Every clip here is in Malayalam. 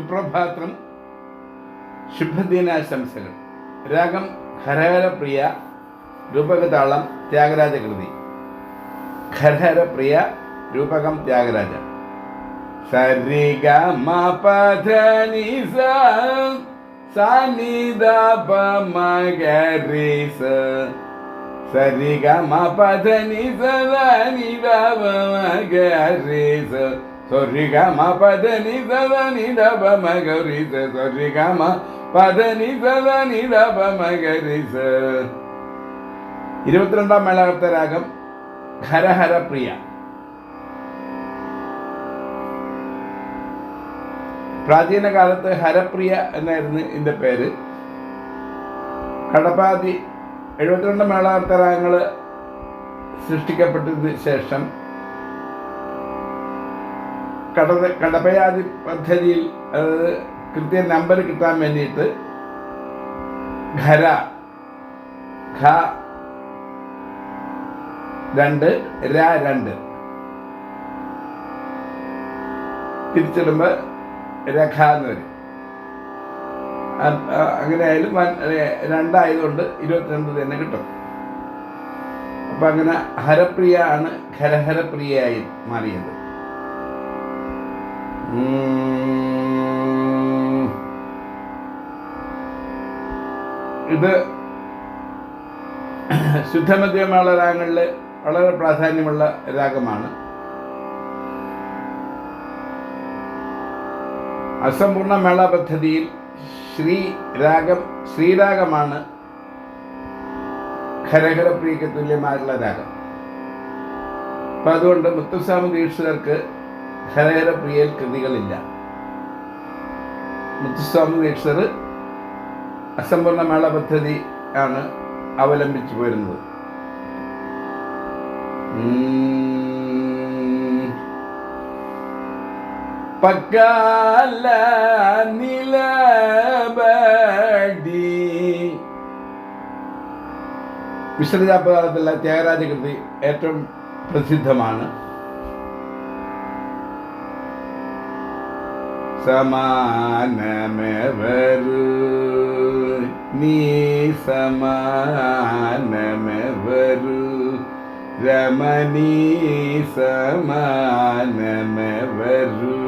സുപ്രഭാതം ശുഭദിനാശംസകൾ. രാഗം ഹരഹരപ്രിയ രൂപകതാളം ത്യാഗരാജകൃതി. ഹരഹരപ്രിയ രൂപകം ത്യാഗരാജ സരിഗ ഗ മ പ ധ നി സ സ ദ പ മ ഗ രി സ ഇരുപത്തിരണ്ടാം മേളകത്തെ രാഗം ഹരഹര പ്രിയ. പ്രാചീന കാലത്ത് ഹരപ്രിയ എന്നായിരുന്നു ഇതിന്റെ പേര്. കടപ്പാതി എഴുപത്തിരണ്ട് മേളകർത്ത രാഗങ്ങൾ സൃഷ്ടിക്കപ്പെട്ടതിന് ശേഷം കട കടപ്പയാതി പദ്ധതിയിൽ അതായത് കൃത്യ നമ്പർ കിട്ടാൻ വേണ്ടിയിട്ട് ഖര ഖ രണ്ട് ര രണ്ട്. തിരിച്ചിടുമ്പോൾ രഖ എന്ന് വരും. അങ്ങനെ ആയാലും രണ്ടായതുകൊണ്ട് ഇരുപത്തിരണ്ട് തന്നെ കിട്ടും. അപ്പം അങ്ങനെ ഹരപ്രിയ ആണ് ഖരഹരപ്രിയയായി മാറിയത്. ഇത് ശുദ്ധമധ്യമേള രാഗങ്ങളിൽ വളരെ പ്രാധാന്യമുള്ള രാഗമാണ്. അസമ്പൂർണ മേള പദ്ധതിയിൽ ശ്രീ രാഗം ശ്രീരാഗമാണ് ഖരഖരപ്രിയക്ക് തുല്യമായിട്ടുള്ള രാഗം. അപ്പം അതുകൊണ്ട് മുത്തുസ്വാമി ദീക്ഷിതർക്ക് ഖരഖരപ്രിയയിൽ കൃതികളില്ല. മുത്തുസ്വാമി ദീക്ഷർ അസമ്പൂർണ മേള പദ്ധതി ആണ് അവലംബിച്ചു പോരുന്നത്. പക്കാല നിലബടി വിശ്രജാപതാളത്തിലുള്ള ത്യാഗരാജ കൃതി ഏറ്റവും പ്രസിദ്ധമാണ്. സമാനമെവരു നീ സമാനമെവരു രമണീ സമാനമെവരു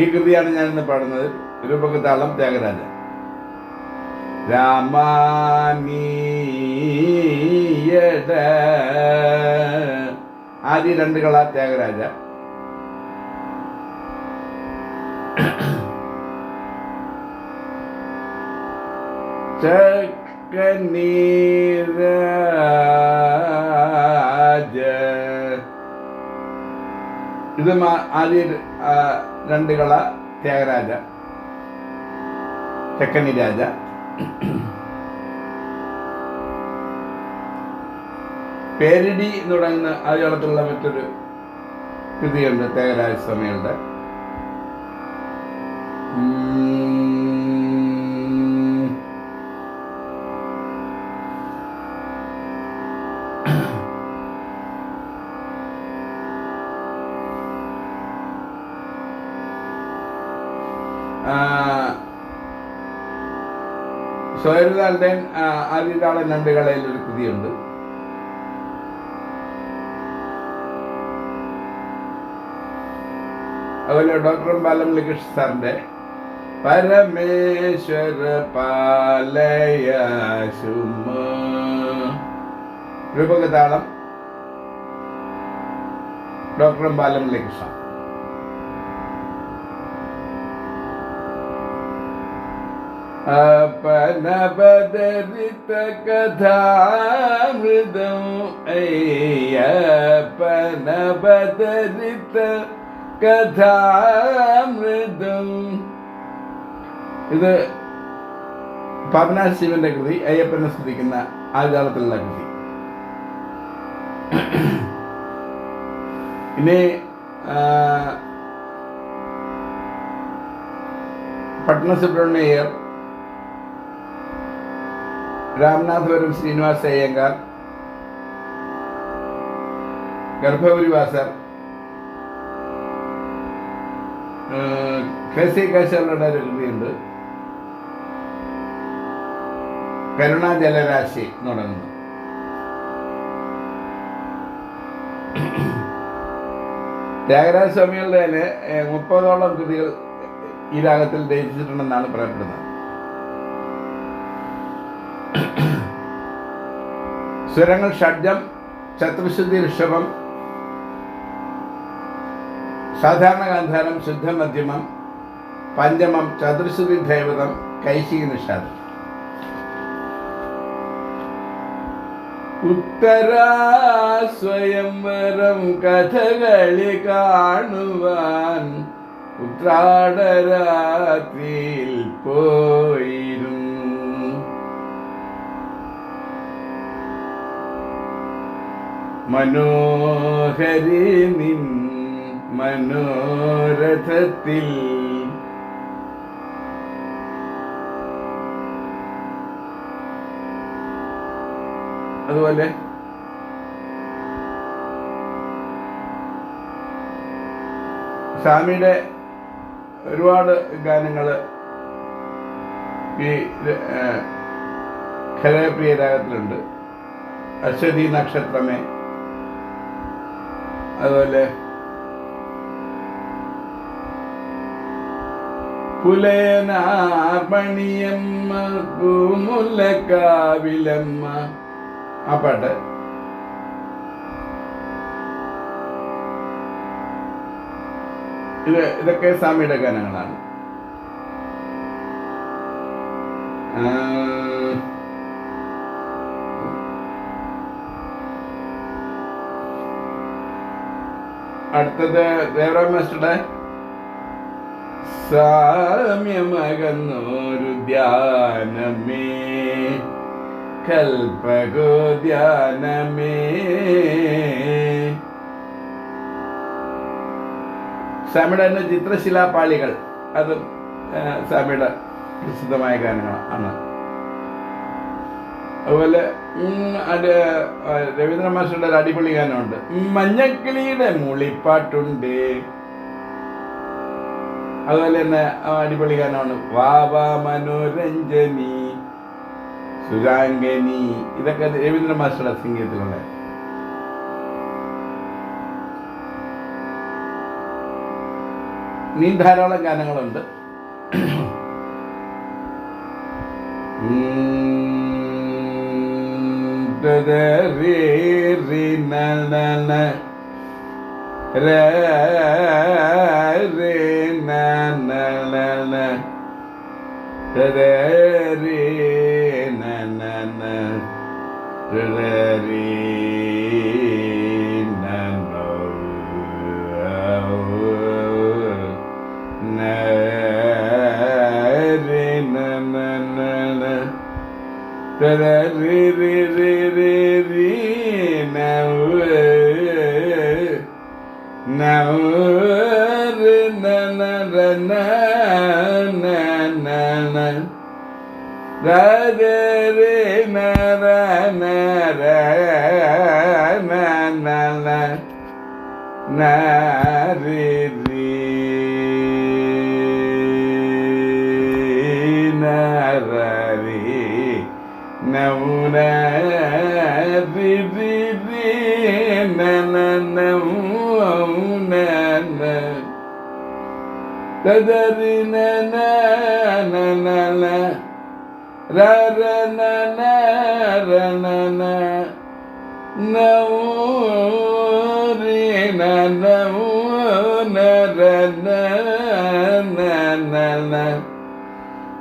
ഈ കൃതിയാണ് ഞാൻ ഇന്ന് പാടുന്നത്. രൂപകതാളം ത്യാഗരാജ രാമാനീയട. ആദ്യ രണ്ട് കള ത്യാഗരാജ ചക്കനീരാജ ഇത് ആദ്യ രണ്ട് കള ത്യാഗരാജ. തെക്കനി രാജ പേരിടി എന്ന് പറയുന്ന ആദ്യകാലത്തുള്ള മറ്റൊരു കൃതിയുണ്ട് ത്യാഗരാജ സ്വയരുതാളുടെ ആദ്യതാളെ രണ്ട് കളയിൽ ഒരു കൃതിയുണ്ട്. അതുപോലെ ഡോക്ടർ ബാലം ലികേഷ് സാറിന്റെ പരമേശ്വര പാലയ രൂപകതാളം ഡോക്ടർ ബാലം ലികൃഷ്ണ അപനബദരിത കഥാമൃതം അയ്യപ്പനബദരിത കഥാമൃതം ഇത് പത്മനാഭ ശിവന്റെ കൃതി അയ്യപ്പനെ സ്തുതിക്കുന്ന ആചാരത്തിലുള്ള കൃതി. ഇനി ആ, സുബ്രഹ്മണ്യർ രാംനാഥപുരം ശ്രീനിവാസ അയ്യങ്കാർ ഗർഭപുരി വാസർ കെ സി കേശവരുടെ ഒരു കൃതിയുണ്ട് കരുണാജലരാശി എന്ന് തുടങ്ങുന്നു ത്യാഗരാജ സ്വാമികളുടെ തന്നെ മുപ്പതോളം കൃതികൾ ഈ രാഗത്തിൽ രചിച്ചിട്ടുണ്ടെന്നാണ് പറയപ്പെടുന്നത്. സ്വരങ്ങൾ ഷഡ്ജം ചത്രശുദ്ധി ഋഷഭം സാധാരണ ഗാന്ധാരം ശുദ്ധമധ്യമം പഞ്ചമം ചതുർശുദ്ധി ദേവതം കൈശിക നിഷാദം. ഉത്തരാ സ്വയംവരം കഥകളി കാണുവാൻ ഉത്രാടരാത്രിയിൽ പോയിരുന്നു മനോഹരി നിൻ മനോരഥത്തിൽ. അതുപോലെ സ്വാമിയുടെ ഒരുപാട് ഗാനങ്ങൾ ഈ ഖലപ്രിയ രാഗത്തിലുണ്ട്. അശ്വതി നക്ഷത്രമേ. അതുപോലെ പുലയനാർമണിയമ്മ പൂമുല്ലക്കാവിലമ്മ ആ പാട്ട്. ഇത് ഇതൊക്കെ സ്വാമിയുടെ ഗാനങ്ങളാണ്. ആ, അടുത്തത് ദേവറാം മാസ്റ്ററുടെ സാമ്യമകന്നൊരു ധ്യാനമേ. കൽപ്പകോ ധ്യാനമേ സ്വാമിയുടെ തന്നെ ചിത്രശിലാപാളികൾ. അത് സ്വാമിയുടെ പ്രസിദ്ധമായ ഗാനങ്ങൾ ആണ് അതുപോലെ രവീന്ദ്ര മാസ്റ്ററുടെ ഒരു അടിപൊളി ഗാനമുണ്ട്. മഞ്ഞക്കിളിയുടെ മുളിപ്പാട്ടുണ്ട്. അതുപോലെ തന്നെ അടിപൊളി ഗാനമാണ് വാവാ മനോരഞ്ജനി സുരാംഗനി ഇതൊക്കെ രവീന്ദ്ര മാസ്റ്ററുടെ സംഗീതത്തിലുള്ള നീ ധാരാളം ഗാനങ്ങളുണ്ട്. re re na na na re re na na na na re re na na na re re na na na re na na na na re re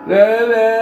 la la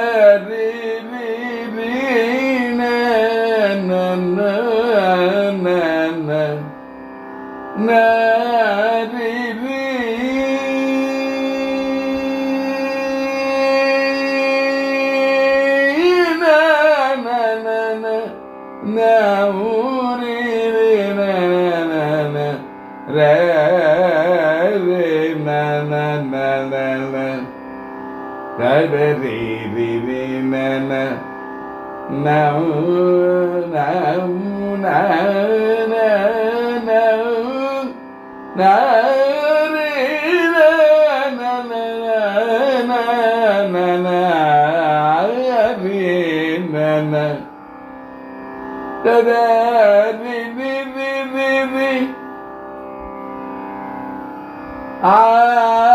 na I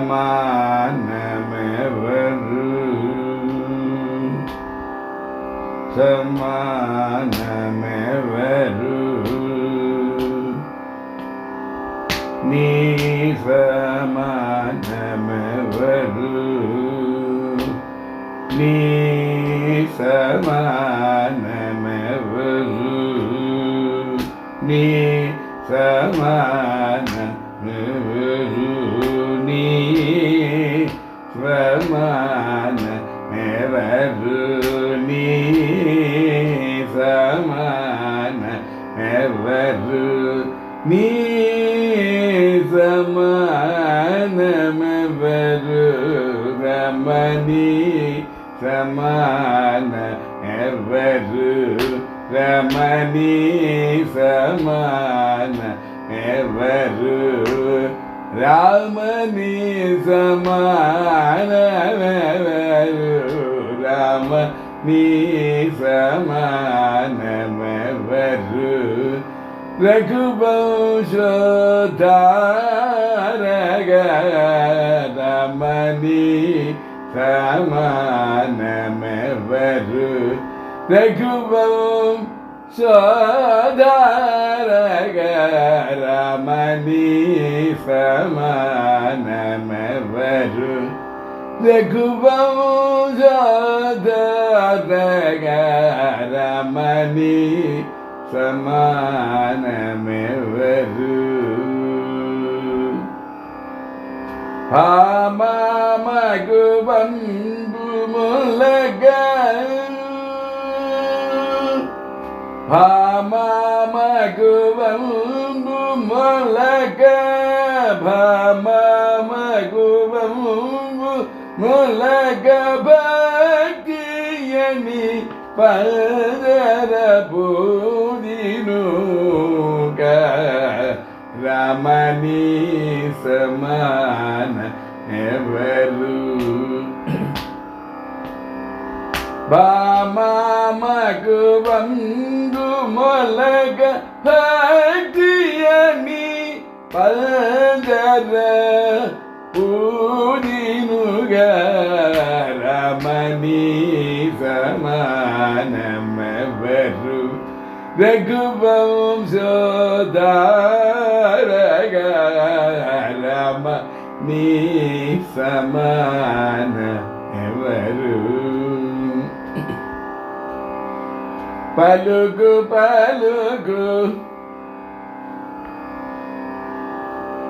సమానమెవరు? సమానమెవరు? నీ సమానమెవరు? నీ సమానమెవరు? నీ సమా समान एवर रमणी समान एवर रामनी समान एवर राम नी समान एवर रघुवंश धार गमनी సమానమెవరు రఘువం సోదారమణి సమానమెవరు రఘువం సోదారమణి సమానమెవరు பாமகு பண்பு முலகல் பாமகு பண்பு முலக பாமகு பண்பு முலக பாக்கியனி பல்தரபோ. మని సమాన ఎవరు బామకు వందు మొలగ హటియని పంజర పూరినుగ రమణీ సమానం രഘുവംശോധാരക രമ നീ സമാന പലുകു പലുകു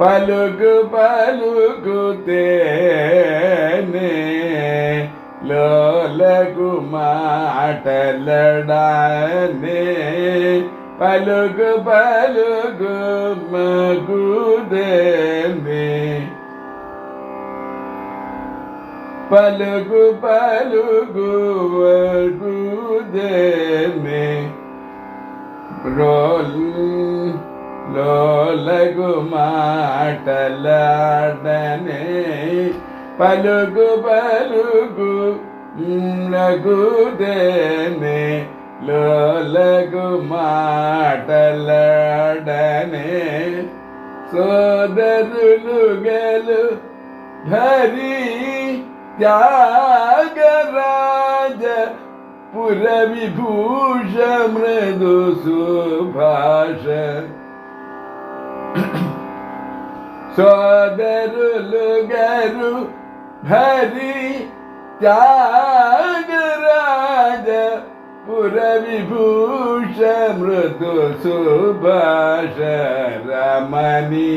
പലുകു പലുകു തേനെ లోలగుమాటలడానే పలుగు పలుగు మగుదేనే పలుగు పలుగు మగుదేనే రోల్ లోలగుమాటలాడనే പലകു പലകു പലുകു ലഘുദേനെ ലോലകു മാടലടനെ. സോദരുലുകലു ഭരി ത്യാഗരാജ പുരവിഭൂഷ മൃദു സുഭാഷ. സോദരുലുകരു भरि त्यागराज पुरविभूष मृदु शुभ रमणी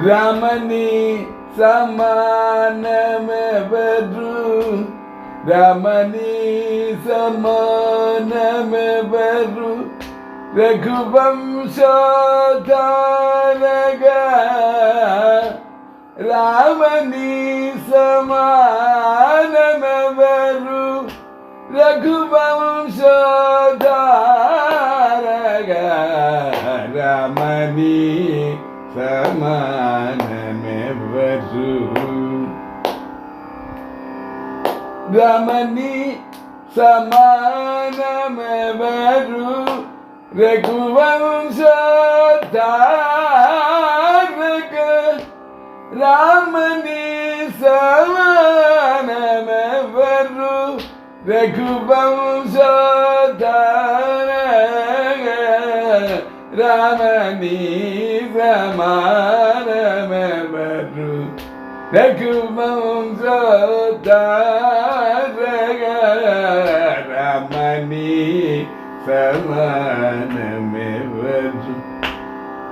सरुणी समानमेवरु। రఘువంశోదారగ రామని సమానమవరు రఘువంశోదారగ రామని సమానమెవరు రమణి సమానమెవరు रघुवंश तारक रामनी सवनमवरु रघुवंश तारक रामनी समानमवरु रघुवंश तारक فمن من وجه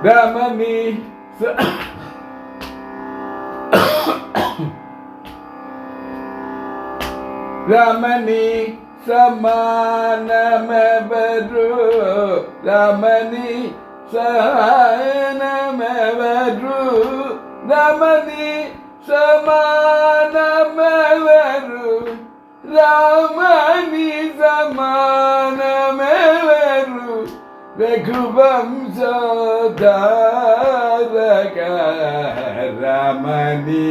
دممي رمني سمان مبدرو رمني سهان مبدرو رمني سمان مبدرو رمني زمان రఘువంశధారక రమణి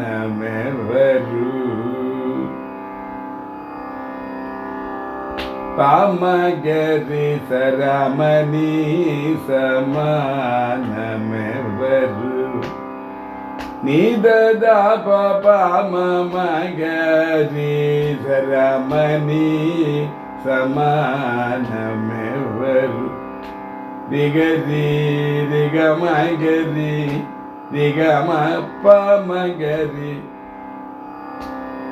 సమానమెవరు పామగరి సరమణి సమానమెవరు నిదదా పామగరి సరమణి సమానమెవరు దిగది దిగమగది దిగమపమగది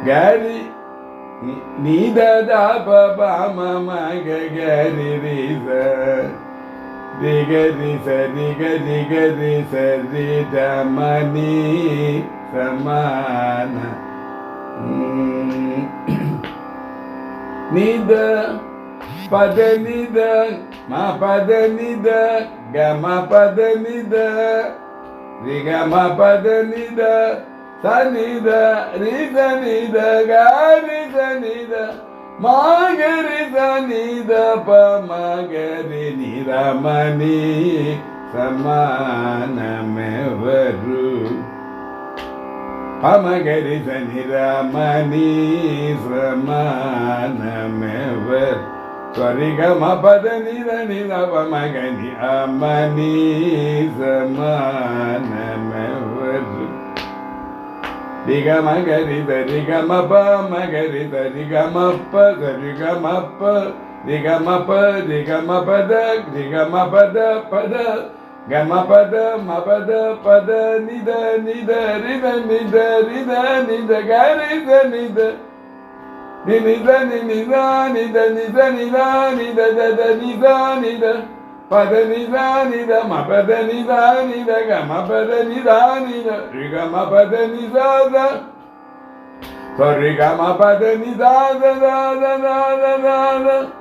గరి నిదమగరి రిస దిగది సదిగ దిగది సది దమని సమాన ನಿದ ಪದ ನಿದ ಮ ಪದ ನಿದ ಗ ಮ ಪದ ನಿದ ರಿ ಗ ಮ ಪದ ನಿದ ಸ ನಿದ ರಿ ಸ ನಿದ ಗ ರಿ ಸ ನಿದ ಮಾಗರಿ ಸ ನಿದ ಪ ಮಾಗರಿ ನಿರಮಣಿ ಸಮಾನಮೆವರು అమగరి సని రామనీ సమానమెవర్ త్వరిగమ పద నిర నిరవమగని అమనీ సమానమెవర్ దిగమగరి దరిగమప మగరి దరిగమప్ప దరిగమప్ప దిగమప దిగమపద దిగమపద పద. గమపద మపద పద నిద నిద రిద నిద రిద నిద గరిద నిద నిద నిద నిద నిద నిద నిద దద నిద నిద పద నిద నిద మపద నిద నిద గమపద నిద నిద రిగ మపద నిద ద రిగ మపద నిద ద ద ద ద ద ద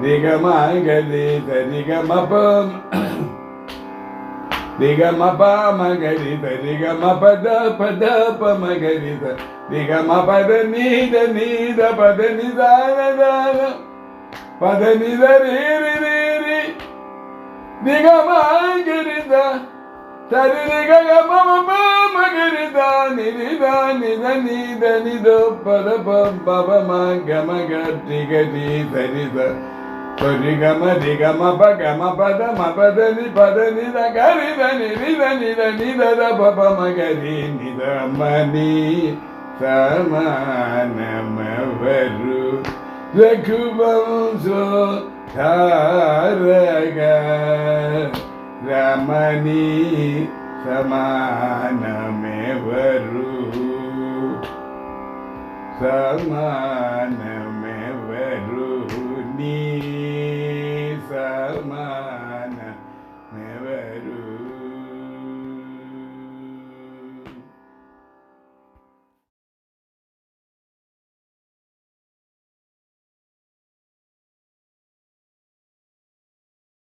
திகமகதி தரிகமபம் திகமப மகரி தரிகம பத பத பமகரி திகம பத நீத நீத பத நிதான பத நித ரீரி ரீரி திகமாகரித தரி நிகம மகரித நிரித நித நீத நிதோ பத பப மக மக திகதி தரித రిగమ రిగమ పగమ పద మదని పదని దగరి దని నిద నిద నిద దప మగరి నిదమని సమానమవరు రఘువంశో ధారగ రమణి సమానమెవరు సమానమెవరు నీ